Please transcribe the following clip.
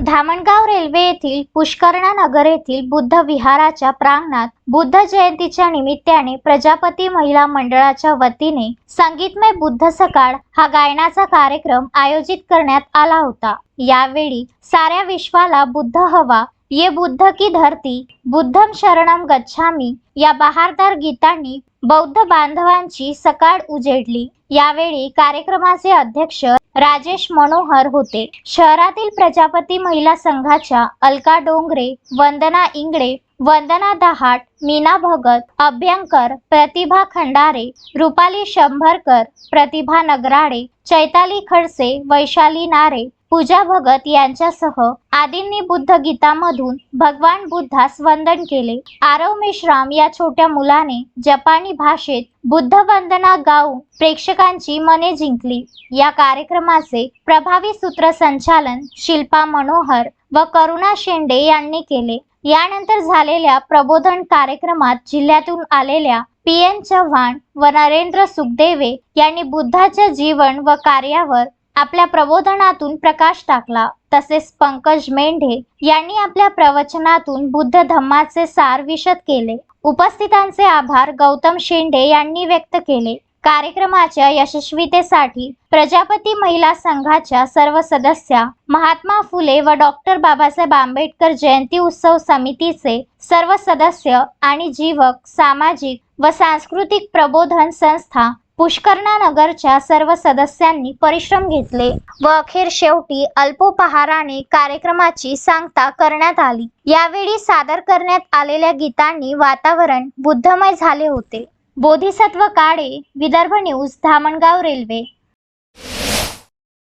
Dhamangaon railway येथील पुष्करणा नगर येथील बुद्ध विहाराच्या प्रांगणात बुद्ध जयंतीच्या निमित्ताने प्रजापती महिला मंडळाच्या वतीने संगीतमय बुद्ध सकाळ हा गायनाचा कार्यक्रम आयोजित करण्यात आला होता. यावेळी साऱ्या विश्वाला बुद्ध हवा ये बुद्ध की धरती बुद्धम शरणम गच्छामी. या बहारदार गीतांनी बौद्ध बांधवांची सकाळ उजेडली. यावेळी कार्यक्रमाचे अध्यक्ष राजेश मनोहर होते. शहरातील प्रजापती महिला संघाच्या अलका डोंगरे वंदना इंगळे वंदना दहाट मीना भगत अभ्यंकर प्रतिभा खंडारे रुपाली शंभरकर प्रतिभा नगराडे चैताली खडसे वैशाली नारे पूजा भगत यांच्यासह आदींनी बुद्ध गीतामधून भगवान बुद्धास वंदन केले. आरव मेश्राम या छोट्या मुलाने जपानी भाषेत बुद्ध वंदना गाऊन प्रेक्षकांची मने जिंकली. या कार्यक्रमाचे प्रभावी सूत्रसंचालन शिल्पा मनोहर व करुणा शेंडे यांनी केले. यानंतर झालेल्या प्रबोधन कार्यक्रमात जिल्ह्यातून आलेल्या पी एन चव्हाण व नरेंद्र सुखदेवे यांनी बुद्धाच्या जीवन व कार्यावर आपल्या प्रबोधनातून प्रकाश टाकला. तसेच पंकज मेंढे यांनी आपल्या प्रवचनातून बुद्ध धम्माचे सार विशद केले. उपस्थितांचे आभार गौतम शेंडे यांनी व्यक्त केले. कार्यक्रमाच्या यशस्वीतेसाठी प्रजापती महिला संघाच्या सर्व सदस्या महात्मा फुले व डॉक्टर बाबासाहेब आंबेडकर जयंती उत्सव समितीचे सर्व सदस्य आणि जीवक सामाजिक व सांस्कृतिक प्रबोधन संस्था पुष्कर्णानगरच्या सर्व सदस्यांनी परिश्रम घेतले व अखेर शेवटी अल्पोपहाराने कार्यक्रमाची सांगता करण्यात आली. यावेळी सादर करण्यात आलेल्या गीतांनी वातावरण बुद्धमय झाले होते. Bodhisattva Kale Vidarbha news Dhamangaon railway.